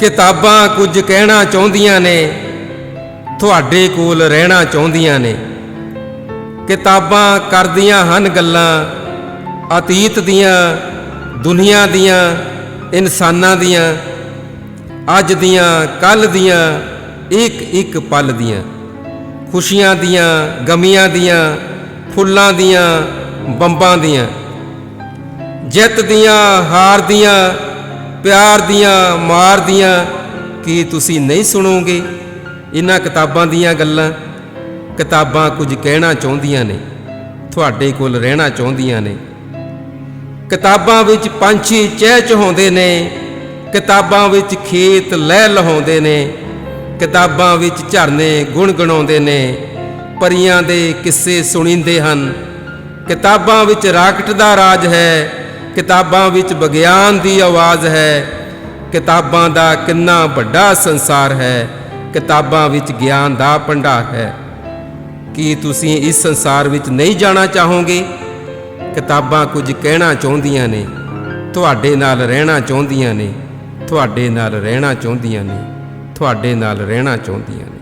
ਕਿਤਾਬਾਂ ਕੁਝ ਕਹਿਣਾ ਚਾਹੁੰਦੀਆਂ ਨੇ, ਤੁਹਾਡੇ ਕੋਲ ਰਹਿਣਾ ਚਾਹੁੰਦੀਆਂ ਨੇ। ਕਿਤਾਬਾਂ ਕਰਦੀਆਂ ਹਨ ਗੱਲਾਂ, ਅਤੀਤ ਦੀਆਂ, ਦੁਨੀਆ ਦੀਆਂ, ਇਨਸਾਨਾਂ ਦੀਆਂ, ਅੱਜ ਦੀਆਂ ਕੱਲ ਦੀਆਂ ਇੱਕ ਇੱਕ ਪਲ ਦੀਆਂ। ਖੁਸ਼ੀਆਂ ਦੀਆਂ, ਗਮੀਆਂ ਦੀਆਂ, ਫੁੱਲਾਂ ਦੀਆਂ, ਬੰਬਾਂ ਦੀਆਂ। ਜਿੱਤ ਦੀਆਂ, ਹਾਰ ਦੀਆਂ ਪਿਆਰ ਦੀਆਂ, ਮਾਰ ਦੀਆਂ ਕੀ ਤੁਸੀਂ ਨਹੀਂ ਸੁਣੋਗੇ? ਇਹਨਾਂ ਕਿਤਾਬਾਂ ਦੀਆਂ ਗੱਲਾਂ ਕਿਤਾਬਾਂ ਕੁਝ ਕਹਿਣਾ ਚਾਹੁੰਦੀਆਂ ਨੇ, ਤੁਹਾਡੇ ਕੋਲ ਰਹਿਣਾ ਚਾਹੁੰਦੀਆਂ ਨੇ। ਕਿਤਾਬਾਂ ਵਿੱਚ ਪੰਛੀ ਚਹਿ ਚਹਾਉਂਦੇ ਨੇ, ਕਿਤਾਬਾਂ ਵਿੱਚ ਖੇਤ ਲਹਿ ਲਹਾਉਂਦੇ ਨੇ, ਕਿਤਾਬਾਂ ਵਿੱਚ ਝਰਨੇ ਗੁਣਗੁਣਾਉਂਦੇ ਨੇ, ਪਰੀਆਂ ਦੇ ਕਿੱਸੇ ਸੁਣੀਂਦੇ ਹਨ। ਕਿਤਾਬਾਂ ਵਿੱਚ ਰਾਕਟ ਦਾ ਰਾਜ ਹੈ ਕਿਤਾਬਾਂ ਵਿੱਚ ਵਿਗਿਆਨ ਦੀ ਆਵਾਜ਼ ਹੈ। ਕਿਤਾਬਾਂ ਦਾ ਕਿੰਨਾ ਵੱਡਾ ਸੰਸਾਰ ਹੈ। ਕਿਤਾਬਾਂ ਵਿੱਚ ਗਿਆਨ ਦਾ ਭੰਡਾਰ ਹੈ। ਕੀ ਤੁਸੀਂ ਇਸ ਸੰਸਾਰ ਵਿੱਚ ਨਹੀਂ ਜਾਣਾ ਚਾਹੋਗੇ? ਕਿਤਾਬਾਂ ਕੁਝ ਕਹਿਣਾ ਚਾਹੁੰਦੀਆਂ ਨੇ। ਤੁਹਾਡੇ ਨਾਲ ਰਹਿਣਾ ਚਾਹੁੰਦੀਆਂ ਨੇ। ਤੁਹਾਡੇ ਨਾਲ ਰਹਿਣਾ ਚਾਹੁੰਦੀਆਂ ਨੇ। ਤੁਹਾਡੇ ਨਾਲ ਰਹਿਣਾ ਚਾਹੁੰਦੀਆਂ ਨੇ।